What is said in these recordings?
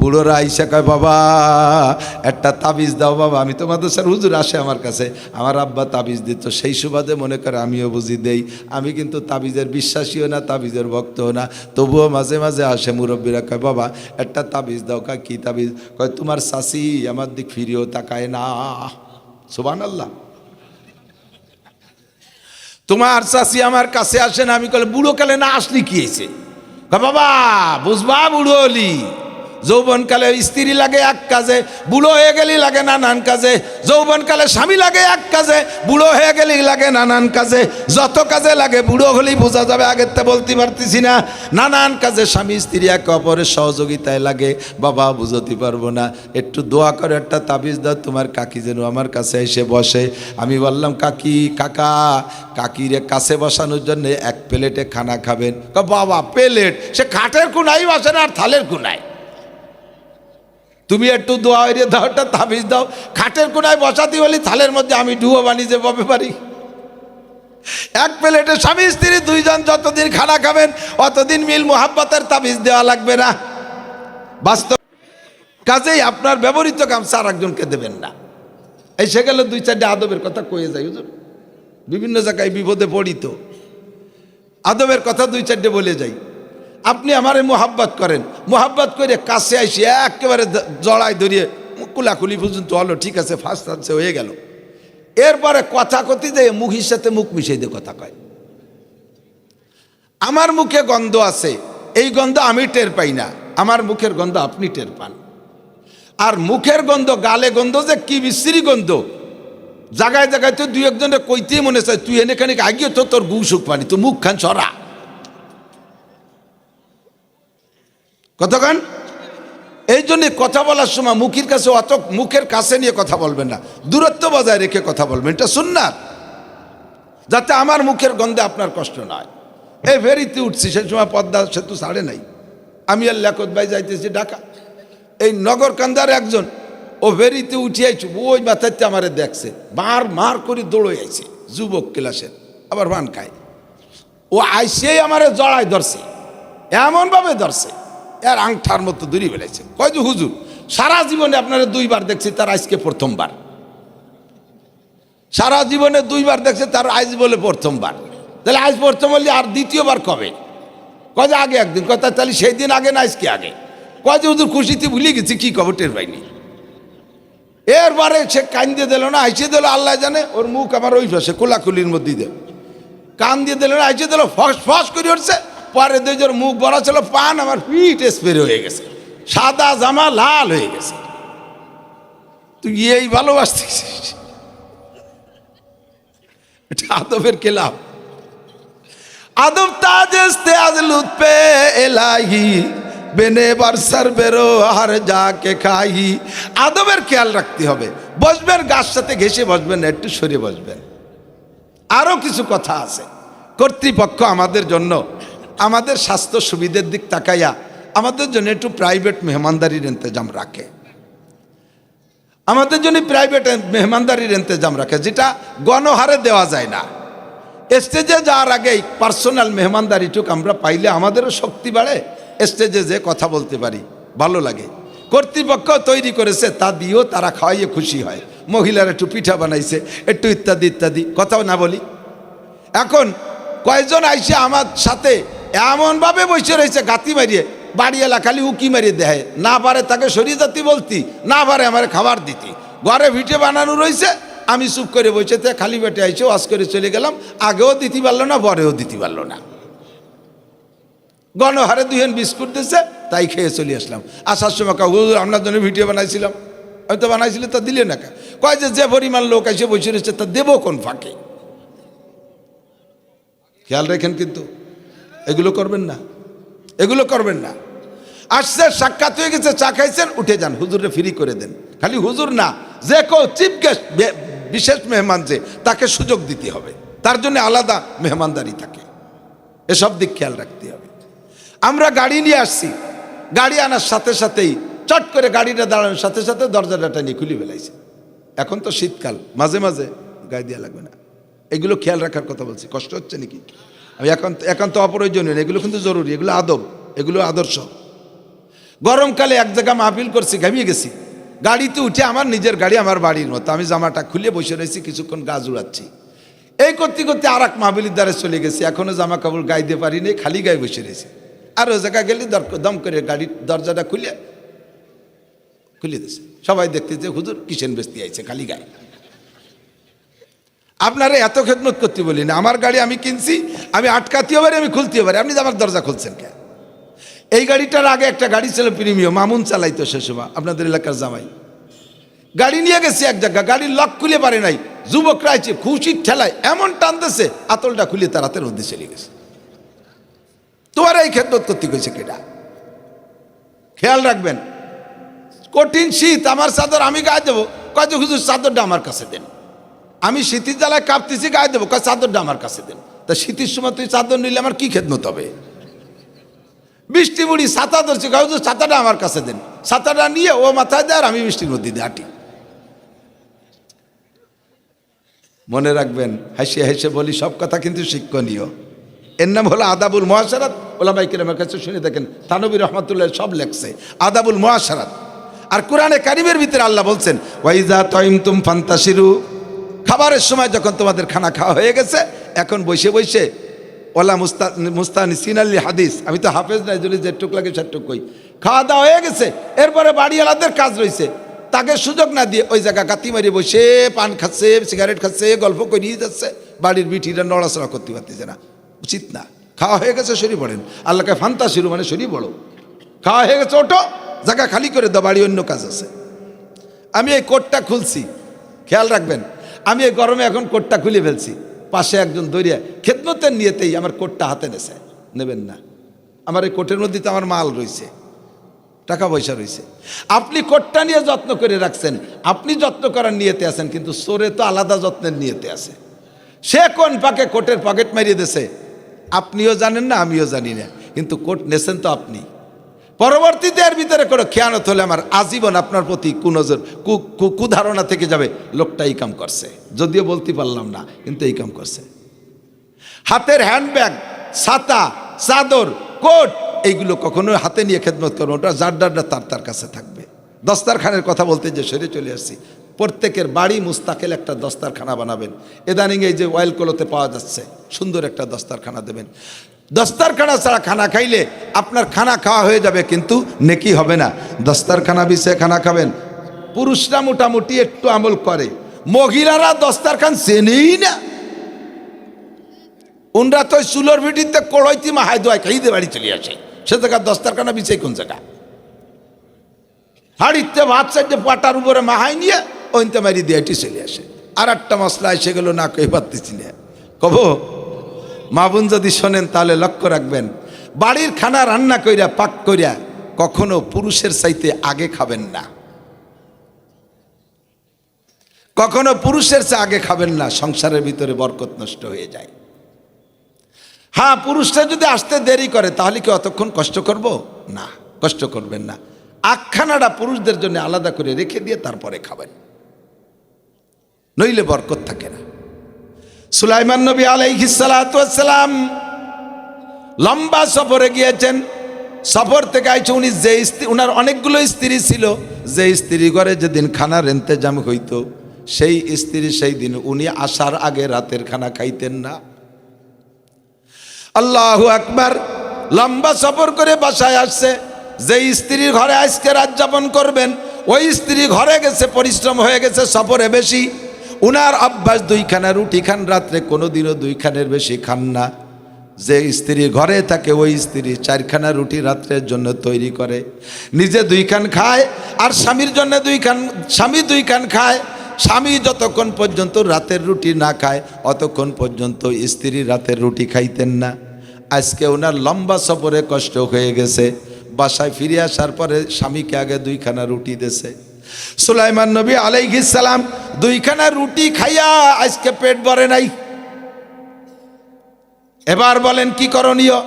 বুড়োরা আইসা কয়, বাবা, একটা তাবিজ দাও, বাবা, আমি তো মাদ্রাসার হুজুর আসে আমার কাছে। আমার আব্বা তাবিজ দিত, সেই সুবাদে মনে করে আমিও বুঝি দেই। আমি কিন্তু তাবিজের বিশ্বাসীও না, তাবিজের ভক্তও না। তবুও মাঝে মাঝে আসে মুরব্বীরা কয়, বাবা, একটা তাবিজ দাও। কয়, কী তাবিজ? কয়, তোমার শাসি আমার দিক ফিরিয়েও তাকায় না। সুবান আল্লাহ তোমার চাষি আমার কাছে আসে না। আমি কলে বুড়ো কালে না আসলি কি বাবা, বুঝবা বুড়ো হলি। যৌবনকালে স্ত্রী লাগে এক কাজে, বুড়ো হয়ে গেলি লাগে নানান কাজে। যৌবনকালে স্বামী লাগে এক কাজে, বুড়ো হয়ে গেলি লাগে নানান কাজে। যত কাজে লাগে বুড়ো হলেই বোঝা যাবে, আগের তে বলতে পারতেছি না। নানান কাজে স্বামী, স্ত্রী একে অপরের সহযোগিতায় লাগে। বাবা, বুঝতে পারব না। একটু দোয়া করে একটা তাবিজ দাও, তোমার কাকি যেন আমার কাছে এসে বসে। আমি বললাম, কাকি, কাকা, কাকিরে কাছে বসানোর জন্য এক প্লেটে খানা খাবেন। বাবা, প্লেট? সে খাটের কোনাই বসে না, আর থালের কোনায়? তুমি একটু দোয়া হইরে দাও, একটা তাবিজ দাও। খাটের কোনায় বসাতে বলি, থালের মধ্যে আমি ডুয়ো বানিয়ে ববে পারি এক প্লেটে স্বামী, স্ত্রী, দুইজন যতদিন খানা খাবেন, অতদিন মিল মোহাব্বতের তাবিজ দেওয়া লাগবে না। বাস্তব কাজেই আপনার ব্যবহৃত গামছা আর একজনকে দেবেন না। এই সে গেলে দুই চারটে আদবের কথা কয়ে যায়, হুজুর। বিভিন্ন জায়গায় বিপদে পড়িত আদবের কথা দুই চারটে বলে যাই। আপনি আমারে মোহাব্বত করেন। মোহাব্বত করে কাছে আইসি একেবারে দ- জড়াই ধরিয়ে কুলাকুলি পর্যন্ত হলো, ঠিক আছে ফার্স্ট আনসে হয়ে গেল। এরপরে কথা কথি যে মুখের সাথে মুখ মিশাই দিয়ে কথা কয়। আমার মুখে গন্ধ আছে, এই গন্ধ আমি টের পাই না। আমার মুখের গন্ধ আপনি টের পান। আর মুখের গন্ধ, গালে গন্ধ যে কি বিশ্রী গন্ধ। জায়গায় জায়গায় তো দুই একজনের কইতেই মনে চায়, তুই এনে খানিক আগিয়ে তো তোর গু সুখ পানি তো মুখ খান ছড়া কতক্ষণ? এই জন্য কথা বলার সময় মুখের কাছে অত মুখের কাছে নিয়ে কথা বলবেন না। দূরত্ব বজায় রেখে কথা বলবেন। এটা শুননার যাতে আমার মুখের গন্ধে আপনার কষ্ট নয়। এই ফেরিতে উঠছি সেই সময় পদ্মা সেতু ছাড়ে নাই। আমি আর লেখত ভাই যাইতেছি ঢাকা। এই নগর কান্দার একজন, ও ফেরিতে উঠে আইছু, ওই মাথাতে আমারে দেখছে। মার মার করে দৌড়ে আইছে, যুবক ক্লাসের আবার ভান খায়। ও আইসেই আমারে জড়াই ধরছে। এমনভাবে ধরছে। এর আংঠার মতো দূরি বেড়েছে কয় যে, হুজুর, সারা জীবনে আপনারা দুইবার দেখছি, তার আজকে প্রথমবার। সারা জীবনে দুইবার দেখছে, তার আজ বলে প্রথমবার। তাহলে আজ প্রথম বললে আর দ্বিতীয়বার কবে? কয় আগে একদিন। কথা তাহলে সেই দিন আগে না আজকে আগে? কয় যে, হুজুর, খুশিতে ভুলে গেছি, কি খবর টের পাইনি? এরবারে সে কান দিয়ে দিল না আইসে দিল, আল্লাহ জানে, ওর মুখ আমার ওই পাশে, কোলাকুলির মধ্যে দিয়ে। কান দিয়ে দিল না আইসে দিল, ফস ফস করে উঠছে। পরে দুইজন মুখ বড় ছিল, পান আমার পিঠ স্প্রে হয়ে গেছে। সাদা জামা লাল হয়ে গেছে। তুই এই ভালোবাসতিস? আদবের কেলাম আদব তাজ ইস্তে আজ লুৎপে এলাহি, বেনে বারসার বেরো আর যাকে খাই আদবের খেয়াল রাখতে হবে। বসবেন, গাছ সাথে ঘেসে বসবেন, একটু সরে বসবেন। আরও কিছু কথা আছে। কর্তৃপক্ষ আমাদের জন্য আমাদের স্বাস্থ্য সুবিধের দিক তাকাইয়া আমাদের জন্য একটু প্রাইভেট মেহমানদারির ইন্তজাম রাখে। আমাদের জন্য প্রাইভেট মেহমানদারির ইন্তজাম রাখে, যেটা গণহারে দেওয়া যায় না। স্টেজে যাওয়ার আগেই পার্সোনাল মেহমানদারিটুক আমরা পাইলে আমাদেরও শক্তি বাড়ে স্টেজে যে কথা বলতে পারি, ভালো লাগে। কর্তৃপক্ষ তৈরি করেছে, তা দিয়েও তারা খাওয়াইয়ে খুশি হয়। মহিলারা একটু পিঠা বানাইছে, একটু ইত্যাদি ইত্যাদি, কথাও না বলি। এখন কয়েকজন আইসে আমার সাথে এমনভাবে বসে রয়েছে, গাতি মারিয়ে বাড়ি এলা খালি উকি মারিয়ে দেয়। না পারে তাকে সরিয়ে যাতি বলতি, না পারে আমার খাবার দিতি। ঘরে ভিটে বানানো রয়েছে, আমি চুপ করে বসে তে খালি পেটে আইসে ওয়াশ করে চলে গেলাম, আগেও দিতে পারল না, পরেও দিতে পারল না। গণহারে দুহেন বিস্কুট দিচ্ছে তাই খেয়ে চলে আসলাম। আসার সময় কাউ আপনার জন্য ভিডিও বানাইছিলাম। আমি তো বানাইছিলাম তা দিলে না? কয় যে যে পরিমাণ লোক এসে বসে রয়েছে, তা দেবো কোন ফাঁকে? খেয়াল রাখেন কিন্তু এগুলো করবেন না। এগুলো করবেন না। আসছে, সাক্ষাৎ হয়ে গেছে, চা খাইছেন, উঠে যান হুজুরে ফ্রি করে দেন। খালি হুজুর না, যে কেউ চিফ গেস্ট বিশেষ মেহমান যে, তাকে সুযোগ দিতে হবে। তার জন্য আলাদা মেহমানদারি থাকে। এসব দিক খেয়াল রাখতে হবে। আমরা গাড়ি নিয়ে আসছি। গাড়ি আনার সাথে সাথেই, চট করে গাড়িটা দাঁড়ানোর সাথে সাথে দরজাটা টানিয়ে খুলে ফেলাইছে। এখন তো শীতকাল, মাঝে মাঝে গায়ে দেওয়া লাগবে না। এগুলো খেয়াল রাখার কথা বলছি। কষ্ট হচ্ছে নাকি? আমি এখন এখন তো অপ্রয়োজনীয়, এগুলো কিন্তু জরুরি, এগুলো আদব এগুলো আদর্শ। গরমকালে এক জায়গা মাহফিল করছি, ঘামিয়ে গেছি। গাড়িতে উঠে আমার নিজের গাড়ি আমার বাড়ির মতো, আমি জামাটা খুলে বসে রয়েছি, কিছুক্ষণ গা জুড়াচ্ছি। এই করতে করতে আর এক মাহবিলির দ্বারে চলে গেছি এখনও জামা কাপড় দিয়ে পারিনি, খালি গায়ে বসে রয়েছি। আর ওই জায়গায় গেলে দম করে গাড়ির দরজাটা খুলে খুলে দিয়েছে সবাই দেখতেছে, হুজুর কিসেন বেস্তি আইছে, খালি গায়ে। আপনারা এত খেদমত করতে বলি না। আমার গাড়ি আমি কিনছি, আমি আটকাতেও পারি আমি খুলতেও পারি আপনি আমার দরজা খুলছেন কে এই গাড়িটার আগে একটা গাড়ি ছিল প্রিমিয়াম, মামুন চালাইতো সে সময়, আপনাদের এলাকার জামাই। গাড়ি নিয়ে গেছে এক জায়গা গাড়ির লক খুলে পারে নাই। যুবকরা আছে খুশির ঠেলায়, এমন টানতেছে, আতলটা খুলে তার হাতের মধ্যে চলে গেছে। তোমার এই খেদমত করতে গেছে কেটা খেয়াল রাখবেন। কঠিন শীত, আমার চাদর আমি গায়ে দেবো। কয় হুজুর, চাদরটা আমার কাছে দেন। আমি শীতের জ্বালায় কাঁপতেছি, গায়ে দেবো। কয়, চাদরটা আমার কাছে দেন। তা শীতের সময় তুই চাদর নিলে আমার কি খেদমত হবে? বৃষ্টি মুড়ি ছাতা ধরছে হুজুর ছাতাটা আমার কাছে দেন। ছাতাটা নিয়ে ও মাথায় দেয় আর আমি বৃষ্টির মধ্যে দিয়ে হাঁটি। মনে রাখবেন হাসিয়ে হেসে বলি সব কথা কিন্তু শিক্ষণীয়। এর নাম হলো আদাবুল মহাসারাত। ওলামাই কিরামের কাছে শুনে দেখেন, তানবী রহমতুল্লাহ সব লেখছে, আদাবুল মহাসারাত। আর কোরআনে কারিমের ভিতরে আল্লাহ বলছেন ওয়াইজা তৈম তুম ফান্তাসিরু খাবারের সময় যখন তোমাদের খানা খাওয়া হয়ে গেছে, এখন বসে বসে ওলা মুস্তা মুস্তানি সিনাল্লি হাদিস, আমি তো হাফেজ নাই যদি যেটুক লাগে সেটুক কই। খাওয়া দাওয়া হয়ে গেছে, এরপরে বাড়িওয়ালাদের কাজ রয়েছে তাকে সুযোগ না দিয়ে ওই জায়গা কাতি মারি বসে, পান খাচ্ছে, সিগারেট খাচ্ছে, গল্প করিয়ে যাচ্ছে। বাড়ির বিটিরা নড়াচড়া করতে পারতেছে না, উচিত না। খাওয়া হয়ে গেছে, সরি পড়েন আল্লাহকে ফান্তা শুরু মানে সরি বড়ো খাওয়া হয়ে গেছে ওটো জায়গা খালি করে দাও, বাড়ি অন্য কাজ আছে। আমি এই কোটটা খুলছি, খেয়াল রাখবেন আমি এই গরমে এখন কোটটা খুলে ফেলছি। পাশে একজন দরিয়া, খেদমতের নিয়েতেই আমার কোটটা হাতে নেছে। নেবেন না। আমার এই কোটের মধ্যে তো আমার মাল রয়েছে, টাকা পয়সা রয়েছে। আপনি কোটটা নিয়ে যত্ন করে রাখছেন, আপনি যত্ন করার নিয়েতে আছেন, কিন্তু সোরে তো আলাদা যত্নের নিয়েতে আছে। সে কোন পাকে কোটের পকেট মারিয়ে দেছে আপনিও জানেন না, আমিও জানি না। কিন্তু কোট নেছেন তো আপনি। পরবর্তীতে এর ভিতরে কোনো খেয়ানত হলে আমার আজীবন আপনার প্রতি কুনজর, কু কুধারণা থেকে যাবে, লোকটা এই কাম করছে। যদিও বলতে পারলাম না, কিন্তু এই কাম করছে। হাতের হ্যান্ডব্যাগ ছাতা, চাদর, কোট, এইগুলো কখনো হাতে নিয়ে খেদমত করব ওটা যার ডারটা তার তার কাছে থাকবে। দস্তারখানের কথা বলতে যে সরে চলে আসছি। প্রত্যেকের বাড়ি মুস্তাকেল একটা দস্তারখানা বানাবেন। এদানিং এই যে অয়েল কলোতে পাওয়া যাচ্ছে, সুন্দর একটা দস্তারখানা দেবেন। দস্তারখানা ছাড়া খানা খাইলে আপনার খানা খাওয়া হয়ে যাবে, কিন্তু নেকি হবে না। দস্তারখানা বিষয়ে খানা খাবেন। পুরুষরা মোটামুটি একটু আমল করে। মহিলারা দস্তারখান চেনেই না। উনরা তো চুলোর ভিটিতে কড়াইতি মাহাই দোয়াই খাইতে বাড়ি চলে আসে। সে জায়গা দস্তারখানা বিছাই কোন জায়গা? হাড়িতে ভাত চাইতে পাটার উপরে মাহাই নিয়ে ওইতে মারি দিয়ে চলে আসে। আর একটা মশলা এসে গেল, না কই পারতেছি না। কব মা বোন যদি শোনেন, তাহলে লক্ষ্য রাখবেন, বাড়ির খানা রান্না কইরা, পাক কইরা কখনো পুরুষের চাইতে আগে খাবেন না। কখনো পুরুষের চেয়ে আগে খাবেন না, সংসারের ভিতরে বরকত নষ্ট হয়ে যায়। হ্যাঁ পুরুষটা যদি আসতে দেরি করে, তাহলে কি অতক্ষণ কষ্ট করব? না, কষ্ট করবেন না। আখ্যানাটা পুরুষদের জন্য আলাদা করে রেখে দিয়ে তারপরে খাবেন। নইলে বরকত থাকে না। সুলাইমান নবী আলাইহিসালাম লম্বা সফরে গিয়েছেন। সফর থেকে আইছে উনি যে স্ত্রী ওনার অনেকগুলো স্ত্রী ছিল। যে স্ত্রী ঘরে যেদিন খানার এন্তেজাম হইতো, সেই স্ত্রী সেই দিন উনি আসার আগে রাতের খানা খাইতেন না। আল্লাহু আকবার, লম্বা সফর করে বাসায় আসছে। যে স্ত্রীর ঘরে আজকে রাত যাপন করবেন, ওই স্ত্রী ঘরে গেছে, পরিশ্রম হয়ে গেছে, সফরে বেশি। উনার অভ্যাস দুইখানা রুটি খান, রাত্রে কোনোদিনও দুইখানের বেশি খান না। যে স্ত্রী ঘরে থাকে, ওই স্ত্রী চারখানা রুটি রাত্রের জন্য তৈরি করে। নিজে দুই খান খায় আর স্বামীর জন্য দুই খান স্বামী দুই খান খায়। স্বামী যতক্ষণ পর্যন্ত রাতের রুটি না খায়, অতক্ষণ পর্যন্ত স্ত্রী রাতের রুটি খাইতেন না। আজকে ওনার লম্বা সফরে কষ্ট হয়ে গেছে। বাসায় ফিরে আসার পরে স্বামীকে আগে দুইখানা রুটি দেছে। সুলাইমান নবী সালাম দুইখানা রুটি খাইয়া আজকে পেট ভরে নাই। এবার বলেন, কি করণীয়?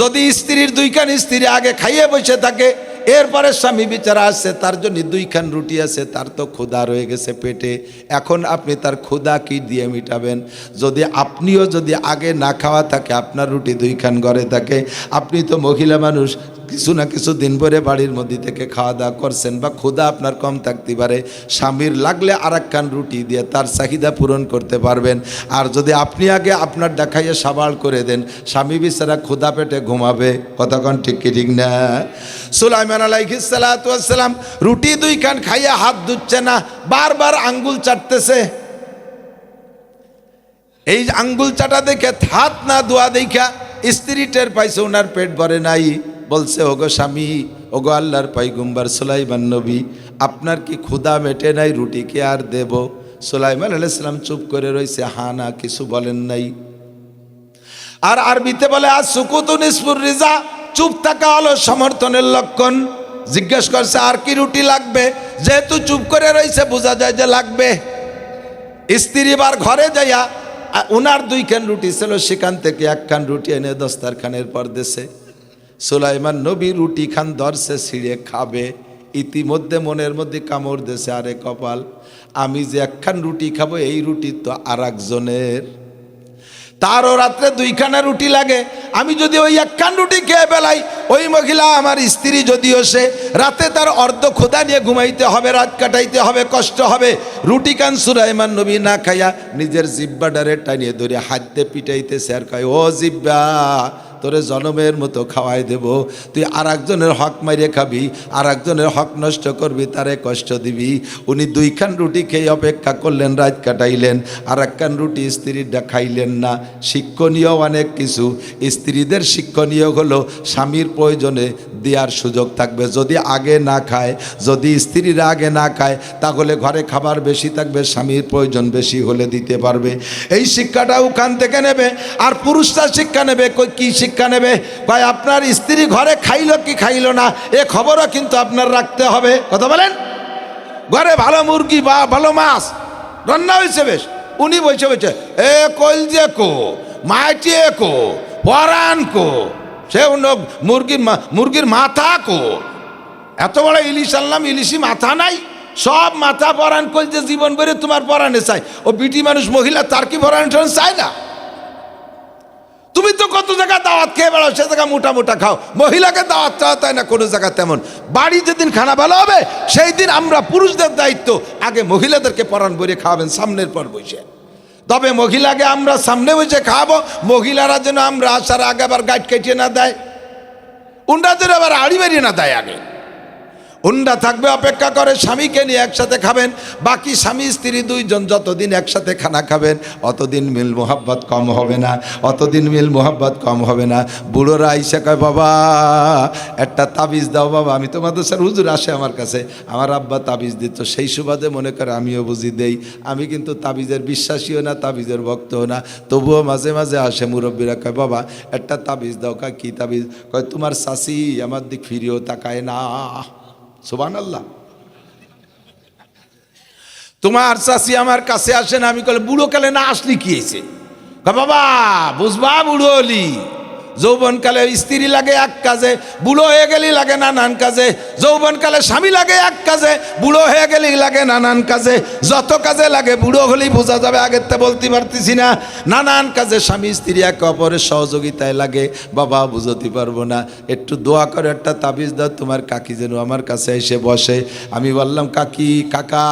যদি স্ত্রীর দুইখান স্ত্রী আগে খাইয়ে বসে থাকে, এরপরে স্বামী বিচারা আসছে তার জন্য দুইখান রুটি আছে, তার তো ক্ষুধা রয়ে গেছে পেটে। এখন আপনি তার ক্ষুধা কি দিয়ে মিটাবেন? যদি আপনিও যদি আগে না খাওয়া থাকে, আপনার রুটি দুইখান ঘরে থাকে, আপনি তো মহিলা মানুষ কিছু না কিছু দিন পরে বাড়ির মধ্যে থেকে খাওয়া দাওয়া করছেন বা ক্ষুদা আপনার কম থাকতে পারে, স্বামীর লাগলে আর রুটি দিয়ে তার চাহিদা পূরণ করতে পারবেন। আর যদি আপনি আগে আপনার দেখাইয়ে সাবাল করে দেন, স্বামী বিচারা ক্ষুদা পেটে ঘুমাবে। কতক্ষণ ঠিক কি ঠিক না? সুলাইমান আলাইহিসালাম রুটি দুই খান খাইয়ে হাত ধুচ্ছে না, বারবার আঙ্গুল চাটতেছে। এই আঙ্গুল চাটা দেখে হাত না দোয়া দেখা স্ত্রী টের পাইছে ওনার পেট ভরে নাই। বলছে, ওগো স্বামী, ওগো আল্লাহর পাইগুম্বার সুলাইমান নবী, আপনার কি ক্ষুধা মেটে নাই? রুটি কে আর দেব? সুলাইমান আলাইসালাম চুপ করে রয়েছে হা না, কিছু বলেন নাই। আর আরবিতে বলে আর সুকুতুন ইসপুর রিজা, চুপ থাকা হলো সমর্থনের লক্ষণ। জিজ্ঞেস করছে, আর কি রুটি লাগবে? যেহেতু চুপ করে রয়েছে বোঝা যায় যে লাগবে। স্ত্রী বার ঘরে যাইয়া, আ- ওনার দুইখান রুটি ছিল, সেখান থেকে একখান রুটি এনে দস্তারখানের পর দেশে সুলাইমান নবী রুটি খান দর্শে ছিঁড়ে খাবে। ইতিমধ্যে মনের মধ্যে কামড় দেশে আরে কপাল। আমি যে একখান রুটি খাব, এই রুটি তো আর একজনের তারও রাত্রে দুইখানা রুটি লাগে। আমি যদি ওই একখান রুটি খেয়ে বেলাই ওই মহিলা আমার স্ত্রী যদিও সে, রাতে তার অর্ধ খোদা নিয়ে ঘুমাইতে হবে, রাত কাটাইতে হবে, কষ্ট হবে। রুটি কান সুরাইমান নবী না খাইয়া নিজের জিব্বাডারে টানিয়ে ধরে হাতে পিটাইতেছে আর কয়, ও জিব্বা তোরে জনমের মতো খাওয়াই দেব। তুই আর একজনের হক মারিয়ে খাবি আর একজনের হক নষ্ট করবি, তারে কষ্ট দিবি। উনি দুইখান রুটি খেয়ে অপেক্ষা করলেন, রাত কাটাইলেন। আর একখান রুটি স্ত্রীরা খাইলেন না। শিক্ষণীয় অনেক কিছু। স্ত্রীদের শিক্ষণীয় হলো, স্বামীর প্রয়োজনে দেওয়ার সুযোগ থাকবে। যদি আগে না খায়, যদি স্ত্রীরা আগে না খায়, তাহলে ঘরে খাবার বেশি থাকবে, স্বামীর প্রয়োজন বেশি হলে দিতে পারবে। এই শিক্ষাটা ওখান থেকে নেবে। আর পুরুষরা শিক্ষা নেবে কি শিক্ষা? নেবে। কয়, আপনার স্ত্রী ঘরে খাইলো কি খাইলো না? এ খবরও কিন্তু আপনার রাখতে হবে। কথা বলেন? ঘরে ভালো মুরগি বা ভালো মাছ। রান্না হয়েছে বেশ। উনি বলছে বলছে, এ কইল যে কো মাটিয়ে কো পরান কো, সে অন্য মুরগির মুরগির মাথা কো। এত বড় ইলিশ আনলাম ইলিশি মাথা নাই। সব মাথা পরাণ করছে জীবন বেড়ে তোমার পরাণে চাই। ও বিটি মানুষ, মহিলা, তার কি পরাণ চায় না? তুমি তো কত জায়গা দাওয়াত খেয়ে বেড়াও, সে জায়গা মোটা মোটা খাও। মহিলাকে দাওয়াত চাওয়া তাই না, কোনো জায়গা তেমন। বাড়ি যেদিন খানা ভালো হবে, সেই দিন আমরা পুরুষদের দায়িত্ব আগে মহিলাদেরকে পরাণ বইরে খাওয়াবেন সামনের পর বসে। তবে মহিলাকে আমরা সামনে বসে খাওয়াবো, মহিলারা যেন আমরা আসার আগে আবার গাইড কেটে না দেয়। উন্ডা যেন আবার আড়ি বেরিয়ে না দেয় আগে। উন্ডা থাকবে, অপেক্ষা করে স্বামীকে নিয়ে একসাথে খাবেন। বাকি স্বামী, স্ত্রী দুইজন যতদিন একসাথে খানা খাবেন, অতদিন মিল মোহাব্বত কম হবে না, অতদিন মিল মোহাব্বত কম হবে না। বুড়োরা আইসা কয়, বাবা, একটা তাবিজ দাও বাবা, আমি তো মাদ্রাসার হুজুর আসে আমার কাছে। আমার আব্বা তাবিজ দিত, সেই সুবাদে মনে করে আমিও বুঝি দেই। আমি কিন্তু তাবিজের বিশ্বাসীও না, তাবিজের ভক্তও না। তবুও মাঝে মাঝে আসে মুরব্বীরা কয়, বাবা, একটা তাবিজ দাও, কয়, কী তাবিজ? কয়, তোমার শাসি আমার দিক ফিরিয়েও তাকায় না। সুবান আল্লাহ তোমার চাষি আমার কাছে আসে না, আমি কলে বুড়ো কালে না আসলি কি বাবা, বুঝবা বুড়ো হলি। যৌবনকালে স্ত্রী লাগে এক কাজে, বুড়ো হয়ে গেলি লাগে নানান কাজে। যৌবনকালে স্বামী লাগে এক কাজে, বুড়ো হয়ে গেলি লাগে নানান কাজে। যত কাজে লাগে, বুড়ো হলেই বোঝা যাবে, আগের তে বলতে পারতেছি না। নানান কাজে স্বামী, স্ত্রী একে অপরের সহযোগিতায় লাগে। বাবা, বুঝতে পারব না। একটু দোয়া করে একটা তাবিজ দাও, তোমার কাকি যেন আমার কাছে এসে বসে। আমি বললাম, কাকি, কাকা,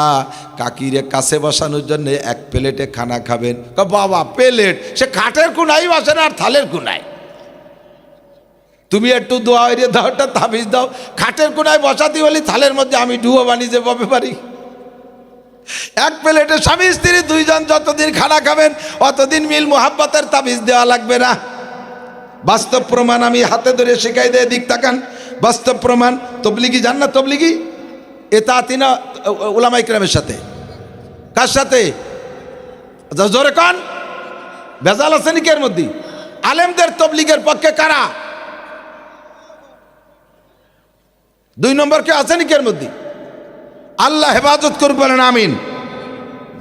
কাকিরে কাছে বসানোর জন্য এক প্লেটে খানা খাবেন। বাবা, প্লেট? সে কাঠের কোনাই বসে না, আর থালের কোনায়? তুমি একটু দোয়া হইরে দাও, একটা তাবিজ দাও। খাটের কোনায় বসাতে বলি, থালের মধ্যে আমি ডুবো বানিয়ে ববে পারি এক প্লেটে স্বামী, স্ত্রী, দুইজন যতদিন খানা খাবেন, অতদিন মিল মোহাব্বতের তাবিজ দেওয়া লাগবে না। বাস্তব প্রমাণ আমি হাতে ধরে শেখাই দিয়ে, দিক তাকান। বাস্তব প্রমাণ, তবলিগি জান না তবলিগি? এ তাতিনা ওলামা ইকরামের সাথে। কার সাথে? জোরে কন। বেজাল আছে নাকি এর মধ্যে? আলেমদের তবলিগের পক্ষে কারা? দুই নম্বর কেউ আছে নাকি এর মধ্যে? আল্লাহ হেফাজত করবে বলেন, আমিন।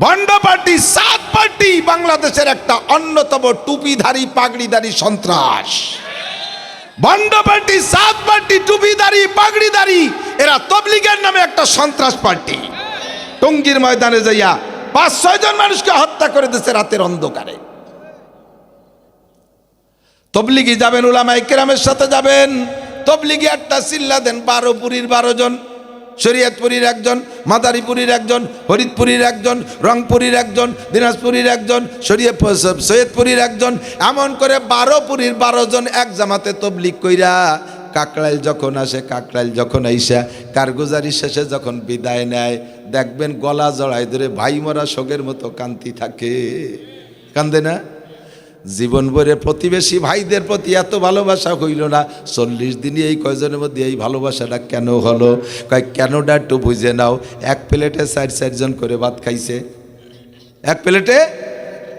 ভণ্ড পার্টি, সাত পার্টি বাংলাদেশের একটা অন্যতম টুপিধারী, পাগড়িধারী সন্ত্রাস। ভণ্ড পার্টি, সাত পার্টি টুপিধারী, পাগড়িধারী, এরা তবলিগের নামে একটা সন্ত্রাস পার্টি। টঙ্গির ময়দানে যাইয়া পাঁচ, ছয় জন মানুষকে হত্যা করে দিচ্ছে রাতের অন্ধকারে। তবলিগি যাবেন উলামা ইকরামের সাথে যাবেন। তবলিগি একটা চিল্লা দেন বারো পুরীর বারো জন, শরীয়তপুরীর একজন, মাদারীপুরীর একজন ফরিদপুরীর একজন, রংপুরীর একজন, দিনাজপুরীর একজন সৈয়দপুরীর একজন, এমন করে বারো পুরীর বারো জন এক জামাতে তবলিগ কইরা কাকড়াইল যখন আসে, কাকড়াইল যখন আইসা কারগুজারি শেষে যখন বিদায় নেয়, দেখবেন গলা জড়াই ধরে ভাই মরা শোকের মতো কান্তি থাকে। কান্দে না? জীবন ভরে প্রতিবেশী ভাইদের প্রতি এত ভালোবাসা হইল না। চল্লিশ দিনই এই কয়জনের মধ্যে এই ভালোবাসাটা কেন হলো? কয় কেনটা একটু বুঝে নাও। এক প্লেটে চার চারজন করে ভাত খাইছে। এক প্লেটে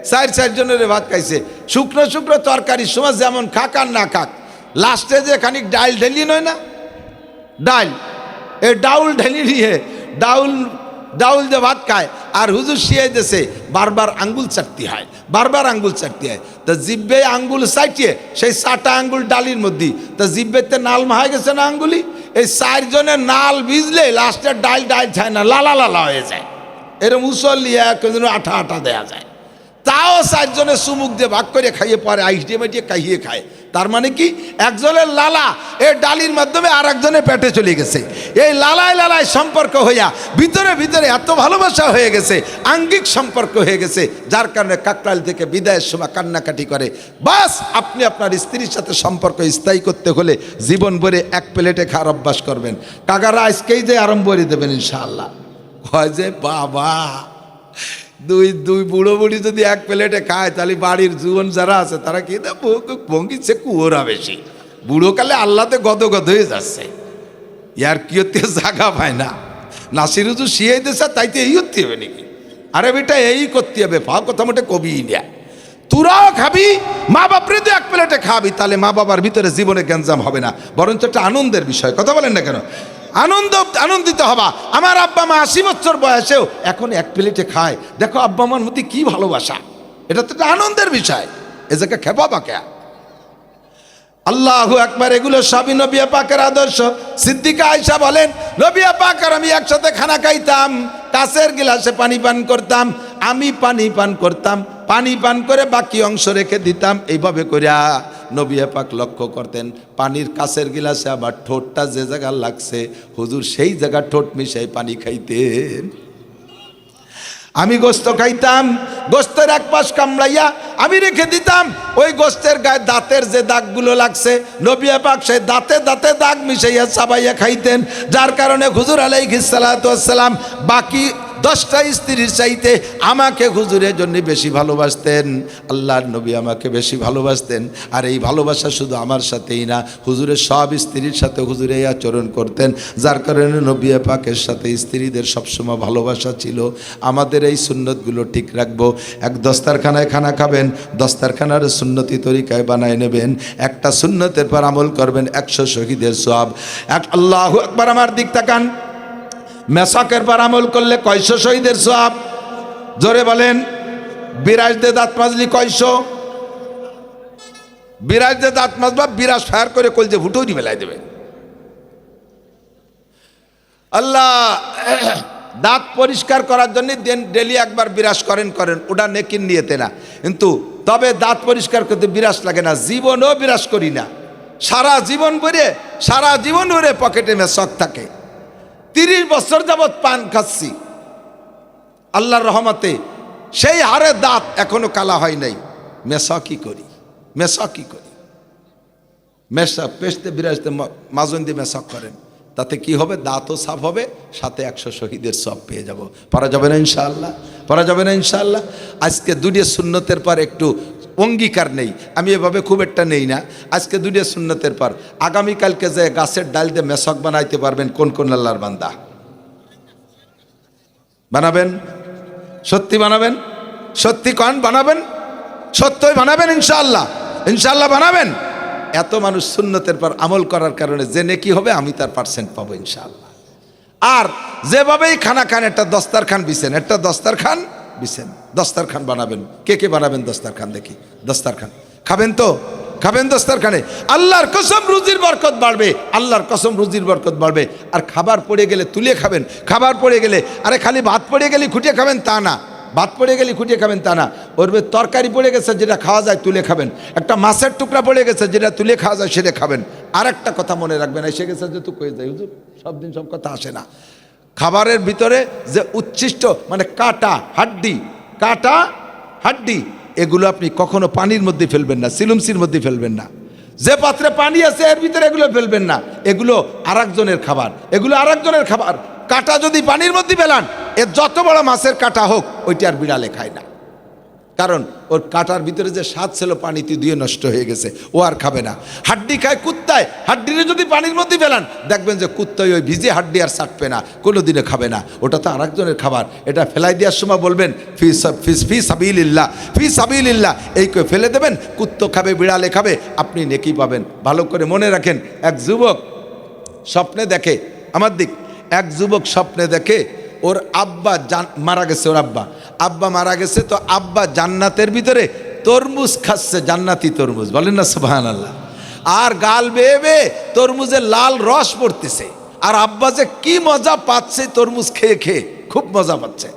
চার চারজনের ভাত খাইছে। শুকনো শুকনো তরকারি সময় যেমন খাক আর না খাক, লাস্টে যে খানিক ডাল ঢেলি নয় না? ডাল। এ ডাউল ঢেলি নিয়ে, ডাউল ডাউল যে ভাত খায়। আর হুজুর শিয়ে দেশে বারবার আঙ্গুল চাটতে হয়। বারবার আঙ্গুল চাটতে হয়। তা জিব্বে আঙ্গুল চাটিয়ে সেই চাটা আঙ্গুল ডালির মধ্যে, তা জিব্বেতে নাল মাহায় গেছে না আঙ্গুলি? এই চারজনের নাল ভিজলে লাস্টে ডাল ডাল ছায় না, লালা লালা হয়ে যায়। এরম উসলিয়া কোনদিন আঠা আঠা দেয়া যায়। তাও চারজনের সুমুখ দিয়ে ভাগ করে খাইয়ে পরে আইস দিয়ে মেটিয়ে খাইয়ে খায়। তার মানে কি? একজনের লালা এই ডালির মাধ্যমে আর একজনের পেটে চলে গেছে। এই লালায় লালায় সম্পর্ক হইয়া ভিতরে ভিতরে এত ভালোবাসা হয়ে গেছে, আঙ্গিক সম্পর্ক হয়ে গেছে, যার কারণে কাকরাল থেকে বিদায়ের সময় কান্নাকাটি করে। বাস, আপনি আপনার স্ত্রীর সাথে সম্পর্ক স্থায়ী করতে হলে জীবন ভরে এক প্লেটে খাওয়ার অভ্যাস করবেন। কাকারা আজকেই যে আরম্ভ করে দেবেন ইনশাআল্লাহ। হয় যে বাবা। দুই দুই বুড়ো বুড়ি যদি এক প্লেটে খায়, তাহলে বাড়ির জীবন যারা আছে, তারা কি ভঙ্গিচ্ছে কুয়োরা বেশি? বুড়ো কালে আল্লাতে গদ গদ হয়ে যাচ্ছে। ইয়ার কি হতে জাগা পায় না। নাসির হুজুর শিয়ে দিয়েছে তাইতে এই হতে হবে নাকি? আরে বেটা, এই করতে হবে ফা কথা মোটে কবি না। তোরাও খাবি মা বাপরে তো এক প্লেটে খাবি, তাহলে মা বাবার ভিতরে জীবনে গ্যাঞ্জাম হবে না। বরঞ্চ একটা আনন্দের বিষয়। কথা বলেন না কেন? আনন্দ, আনন্দিত হবা। আমার আব্বা মা আশি বছর বয়সেও এখন এক প্লেটে খায়। দেখো আব্বা মার মধ্যে কী ভালোবাসা। এটা তো একটা আনন্দের বিষয়। এ জায়গায় খেপা বাকে। আল্লাহ একবার এগুলো সবই নবিয়া পাকের আদর্শ। সিদ্দিকা আয়সা বলেন নবিয়া পাক, আর আমি একসাথে খানা খাইতাম, কাছের গিলাসে পানি পান করতাম, আমি পানি পান করতাম, পানি পান করে বাকি অংশ রেখে দিতাম। এইভাবে করিয়া নবিয়া পাক লক্ষ্য করতেন, পানির কাছের গিলাসে আবার ঠোঁটটা যে জায়গা লাগছে, হুজুর সেই জায়গা ঠোঁট মিশাই পানি খাইতেন। আমি গোস্ত খাইতাম, গোস্তের এক পাশ কামড়াইয়া আমি রেখে দিতাম। ওই গোস্তের গায়ে দাঁতের যে দাগগুলো লাগছে নবিয়া পাক সেই দাঁতে দাঁতে দাগ মিশাইয়া চাবাইয়া খাইতেন। যার কারণে হুজুর আলাইহিসালাম বাকি দশটা স্ত্রীর চাইতে আমাকে হুজুরের জন্য বেশি ভালোবাসতেন। আল্লাহর নবী আমাকে বেশি ভালোবাসতেন। আর এই ভালোবাসা শুধু আমার সাথেই না, হুজুরের সব স্ত্রীর সাথে হুজুরে আচরণ করতেন। যার কারণে নবী পাকের সাথে স্ত্রীদের সবসময় ভালোবাসা ছিল। আমাদের এই সুন্নতগুলো ঠিক রাখব। এক দস্তারখানায় খানা খাবেন, দস্তারখানার সুন্নতি তরিকায় বানায় নেবেন। একটা সুন্নতের পর আমল করবেন একশো শহীদের সব এক আল্লাহ একবার আমার দিক তাকান। মেসাকের পর আমল করলে কয়শো শহীদের সব জোরে বলেন বিরাজ দে দাঁত মাজলি কয়শো? বিরাজ দে দাঁত মাজবা, বিরাজ ফায়ার করে কল কলজে ভুটোরি মেলাই দেবে। আল্লাহ, দাঁত পরিষ্কার করার জন্য ডেলি একবার বিরাজ করেন করেন, ওটা নেকিন নিয়েতে না। কিন্তু তবে দাঁত পরিষ্কার করতে বিরাজ লাগে না, জীবনও বিরাজ করি না। সারা জীবন ভরে, সারা জীবন ভরে পকেটে মেসক থাকে। তিরিশ বছর যাবৎ পান খাচ্ছি। আল্লাহর রহমতে সেই হারে দাঁত এখনও কালা হয় নাই। মেসা কি করি? মেসা কি করি? মেশা পেশতে, বিরাজতে মাজন দিয়ে মেসক করেন। তাতে কি হবে? দাঁতও সাফ হবে, সাথে একশো শহীদের সব পেয়ে যাব। পারা যাবে না ইনশাআল্লাহ? পারা যাবে না ইনশাআল্লাহ? আজকে দুটিয়ে শূন্যতের পর একটু অঙ্গীকার নেই। আমি এভাবে খুব একটা নেই না। আজকে দুটিয়ে শূন্যতের পর। আগামীকালকে যে গাছের ডাল দিয়ে মেশক বানাইতে পারবেন কোন কোন আল্লাহর বান্দা? বানাবেন? সত্যি বানাবেন? সত্যি কন বানাবেন? সত্যই বানাবেন ইনশাআল্লাহ? ইনশাআল্লাহ বানাবেন? এত মানুষ সুন্নতের পর আমল করার কারণে যে নেকি হবে, আমি তার পার্সেন্ট পাবো ইনশাআল্লাহ। আর যেভাবেই খানা খান, একটা দস্তার খান বিছেন, একটা দস্তার খান বিছেন। দস্তারখান বানাবেন। কে কে বানাবেন দস্তারখান দেখি। দস্তারখান। খাবেন তো? খাবেন দস্তারখানে? আল্লাহর কসম রুজির বরকত বাড়বে। আল্লাহর কসম রুজির বরকত বাড়বে। আর খাবার পড়ে গেলে তুলে খাবেন। খাবার পড়ে গেলে, আরে খালি ভাত পড়ে গেলে খুঁটিয়ে খাবেন তা না। ভাত পড়ে গেলে খুঁটিয়ে খাবেন তা না। ওর তরকারি পড়ে গেছে যেটা খাওয়া যায় তুলে খাবেন। একটা মাছের টুকরা পড়ে গেছে যেটা তুলে খাওয়া যায় সেটা খাবেন। আর একটা কথা মনে রাখবেন, এসে গেছে যেহেতু কয়ে যায়। হুজুর, সব দিন সব কথা আসে না। খাবারের ভিতরে যে উচ্ছিষ্ট মানে কাটা, হাড্ডি কাটা, হাড্ডি, এগুলো আপনি কখনো পানির মধ্যে ফেলবেন না, সিলুমসির মধ্যে ফেলবেন না। যে পাত্রে পানি আছে, এর ভিতরে এগুলো ফেলবেন না। এগুলো আরেকজনের খাবার, এগুলো আরেকজনের খাবার। কাটা যদি পানির মধ্যে ফেলান, এর যত বড় মাছের কাটা হোক, ওইটি আর বিড়ালে খায় না। কারণ ওর কাটার ভিতরে যে স্বাদ ছিল পানিতে দিয়ে নষ্ট হয়ে গেছে, ও আর খাবে না। হাড্ডি খায় কুত্তায়, হাড্ডিরে যদি পানির মধ্যে ফেলান, দেখবেন যে কুত্তায় ওই ভিজে হাড্ডি আর চাটবে না কোনো দিনে খাবে না। ওটা তো আরেকজনের খাবার, এটা ফেলাই দেওয়ার সময় বলবেন, ফি ফি সাবিলিল্লাহ ফি সাবিলিল্লাহ। এই করে ফেলে দেবেন? কুত্তো খাবে, বিড়ালে খাবে, আপনি নেকি পাবেন। ভালো করে মনে রাখেন, এক যুবক স্বপ্নে দেখে, আমার দিক, এক যুবক স্বপ্নে দেখে, ওর আব্বা মারা গেছে ওর আব্বা। আব্বা মারা গেছে, তো আব্বা জান্নাতের ভিতরে তরমুজ খাচ্ছে, জান্নাতি তরমুজ। বলেন না সুবাহান আল্লাহ আর গাল বেয়ে বেয়ে তরমুজে লাল রস পড়তেছে। আর আব্বা যে কি মজা পাচ্ছে তরমুজ খেয়ে খেয়ে, খুব মজা পাচ্ছে।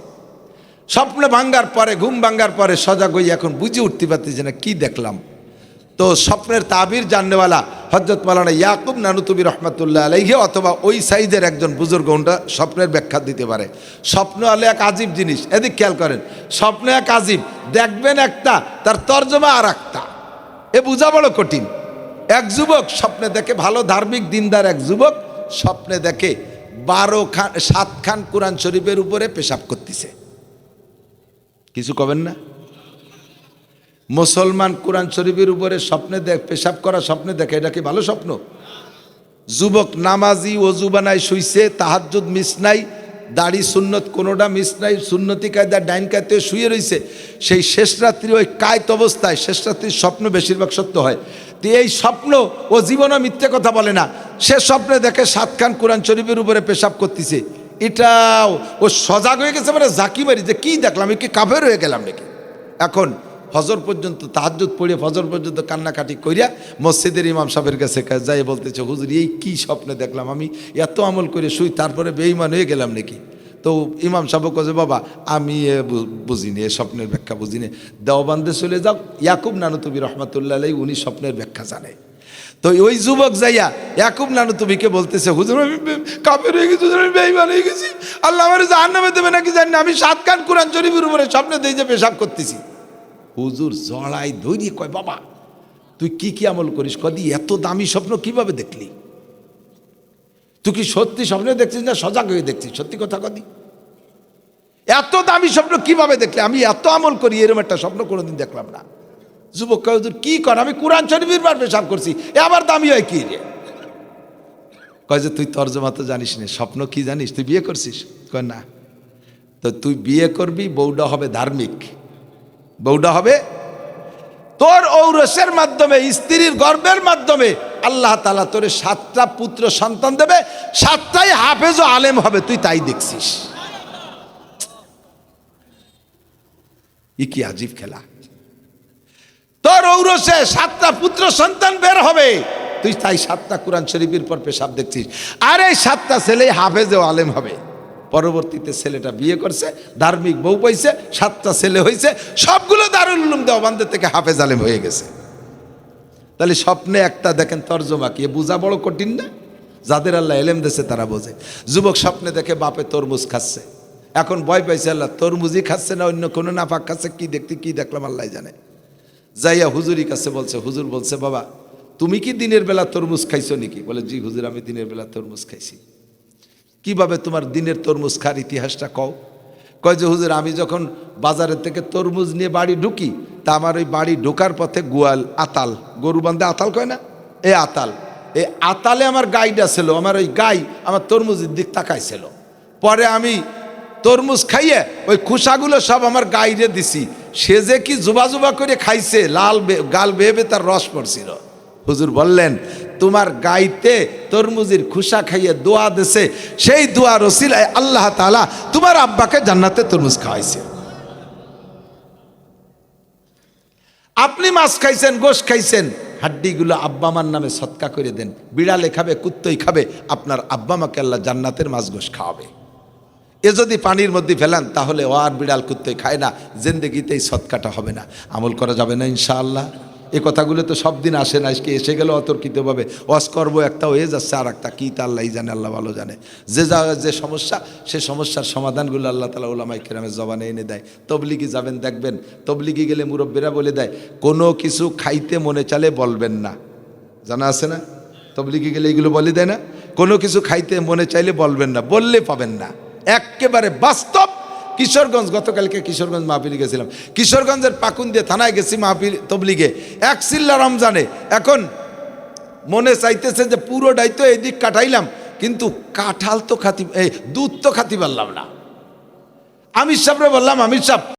স্বপ্নে ভাঙ্গার পরে, ঘুম ভাঙ্গার পরে সজাগ হয়ে এখন বুঝে উঠতে পারতেছে না, কি দেখলাম। তো স্বপ্নের তাবির জাননেওয়ালা হজরত মালানা ইয়াকুব নানুতুবি রহমতুল্লাহ আলাইহে অথবা ওই সাইজের একজন বুজুর্গ ওনটা স্বপ্নের ব্যাখ্যা দিতে পারে। স্বপ্ন হলে এক আজীব জিনিস। এদিক খেয়াল করেন, স্বপ্নে এক আজীব। দেখবেন একটা, তার তর্জমা আর একটা। এ বোঝা বড় কঠিন। এক যুবক স্বপ্নে দেখে, ভালো ধার্মিক দিনদার এক যুবক স্বপ্নে দেখে বারো খান, সাত খান কোরআন শরীফের উপরে পেশাব করতেছে। কিছু কবেন না? মুসলমান কোরআন শরীফের উপরে স্বপ্নে দেখ, পেশাব করা স্বপ্নে দেখে, এটা কি ভালো স্বপ্ন? যুবক নামাজি অজু বানায় শুইছে, তাহাজ্জুদ মিস নাই, দাড়ি সুন্নত কোনোটা মিস নাই, সুন্নতি কায়দা ডাইন কায়তে শুয়ে রইছে। সেই শেষ রাত্রি ওই কায়ত অবস্থায়, শেষ রাত্রির স্বপ্ন বেশিরভাগ সত্য হয়। তো এই স্বপ্ন ও জীবনে মিথ্যে কথা বলে না। সে স্বপ্নে দেখে সাতখান কোরআন শরীফের উপরে পেশাব করতেছে। এটাও ও সজাগ হয়ে গেছে মানে জাকি মারি যে কী দেখলাম কি কাফের হয়ে গেলাম নাকি? এখন ফজর পর্যন্ত তাহাজ্জুদ পড়ে ফজর পর্যন্ত কান্নাকাটি করিয়া মসজিদের ইমাম সাহেবের কাছে যাই বলতেছে হুজুর এই কি স্বপ্নে দেখলাম? আমি এত আমল করে শুই তারপরে বেঈমান হয়ে গেলাম নাকি? তো ইমাম সাহেব কাছে বাবা আমি বুঝিনি এ স্বপ্নের ব্যাখ্যা বুঝিনি। দেওবান্দে চলে যাও। ইয়াকুব নানুতবি রহমতুল্লাহ উনি স্বপ্নের ব্যাখ্যা জানে। তো ওই যুবক যাইয়া ইয়াকুব নানুতবিকে বলতেছে হুজুর আমি কাফের হয়ে গেছি হুজুর, আমি বেঈমান হয়ে গেছি। আল্লাহ আমার জাহান নামে দেবে নাকি জানি আমি সাত কান কোরআন শরীফের উপরে স্বপ্নে দিয়ে যে পেশাব করতেছি। হুজুর জড়াই ধৈর্য কয়, বাবা, তুই কি কি আমল করিস? কদি, এত দামি স্বপ্ন কীভাবে দেখলি? তুই কি সত্যি স্বপ্নে দেখছিস না সজাগ হয়ে দেখছিস? সত্যি কথা কদি? এত দামি স্বপ্ন কীভাবে দেখলি? আমি এত আমল করি এরকম একটা স্বপ্ন কোনোদিন দেখলাম না। যুবক কয়, হুজুর, কি কর? আমি কোরআন শরীফের বার পেশাব করছি, এ আবার দামি হয় কি রে? কয় যে, তুই তর্জমা তো জানিস না, স্বপ্ন কি জানিস? তুই বিয়ে করছিস? কয়, না। তো তুই বিয়ে করবি, বউটা হবে ধার্মিক। বউটা হবে। তোর ঔরসের মাধ্যমে, স্ত্রীর গর্বের মাধ্যমে আল্লাহ তালা তোরে সাতটা পুত্র সন্তান দেবে। সাতটাই হাফেজ ও আলেম হবে, তুই তাই দেখছিস। ই কি আজীব খেলা। তোর ঔরসে সাতটা পুত্র সন্তান বের হবে। তুই তাই সাতটা কোরআন শরীফের পর পেশাব দেখছিস। আর এই সাতটা ছেলে হাফেজ ও আলেম হবে। পরবর্তীতে ছেলেটা বিয়ে করছে, ধার্মিক বউ পাইছে, সাতটা ছেলে হয়েছে সবগুলো দারুল উলুম দেওয়ানদের থেকে হাফেজ আলেম হয়ে গেছে। তাহলে স্বপ্নে একটা দেখেন তর্জমা কি বোঝা বড় কঠিন না? যাদের আল্লাহ এলেম দেশে তারা বোঝে। যুবক স্বপ্নে দেখে বাপে তরমুজ খাচ্ছে। এখন ভয় পাইছে আল্লাহ, তরমুজই খাচ্ছে না, অন্য কোনো নাপাক খাচ্ছে, কি দেখতে, কি দেখলাম আল্লাহ জানে। যাইয়া হুজুরি কাছে বলছে, হুজুর বলছে, বাবা, তুমি কি দিনের বেলা তরমুজ খাইছো নাকি? বলে, জি হুজুর, আমি দিনের বেলা তরমুজ খাইছি। কীভাবে তোমার দিনের তরমুজ খার ইতিহাসটা কও? কয় যে, হুজুর, আমি যখন বাজারের থেকে তরমুজ নিয়ে বাড়ি ঢুকি, তা আমার ওই বাড়ি ঢোকার পথে গোয়াল, আতাল। গরু বান্ধে আতাল কয় না? এ আতাল। এ আতালে আমার গাইডা ছিল আমার ওই গাই আমার তরমুজের দিক তাকাইছিল। পরে আমি তরমুজ খাইয়ে ওই খুসাগুলো সব আমার গাইরে দিছি। সে যে কি জুবা জুবা করে খাইছে, লাল গাল বেবে তার রস পড়ছিল। হুজুর বললেন তোমার গাইতে তরমুজের খুশা খাইয়ে দোয়া দেছে, সেই দোয়া রসিলায় আল্লাহ তাআলা তোমার আব্বাকে জান্নাতে তরমুজ খাওয়াইছে। আপনি মাছ খাইছেন, গোশ খাইছেন, হাড্ডিগুলো আব্বা মার নামে সৎকা করে দেন, বিড়ালে খাবে, কুত্তই খাবে, আপনার আব্বা মাকে আল্লাহ জান্নাতের মাছ গোশ খাওয়াবে। এ যদি পানির মধ্যে ফেলান, তাহলে ও আর বিড়াল, কুত্তই খায় না, জিন্দগিতেই সৎকাটা হবে না। আমল করা যাবে না, ইনশাআল্লাহ। এই কথাগুলো তো সব দিন আসে না, আজকে এসে গেলে অতর্কিতভাবে। ওয়াজ করব একটা হয়ে যাচ্ছে আর একটা কী তা আল্লাহ জানে, আল্লাহ ভালো জানে। যে যা, যে সমস্যা, সে সমস্যার সমাধানগুলো আল্লাহ তালা ওলামাই কেরামের জবানে এনে দেয়। তবলিগি যাবেন, দেখবেন, তবলিগি গেলে মুরব্বীরা বলে দেয়, কোনো কিছু খাইতে মনে চালে বলবেন না। জানা আছে না? তবলিগি গেলে এইগুলো বলে দেয় না? কোনো কিছু খাইতে মনে চাইলে বলবেন না, বললে পাবেন না। একেবারে বাস্তব কিশোরগঞ্জ, গতকালকে কিশোরগঞ্জ মাহফিলে গেছিলাম। কিশোরগঞ্জের পাকুন দিয়ে থানায় গেছি মাহফিল তবলিগে। এক সিল্লা রমজানে। এখন মনে চাইতেছে যে পুরোটাই তো এদিক কাটাইলাম, কিন্তু কাঁঠাল তো খাতি এই দুধ তো খাতি পারলাম না। আমির সাহেবরে বললাম, আমির সাহেব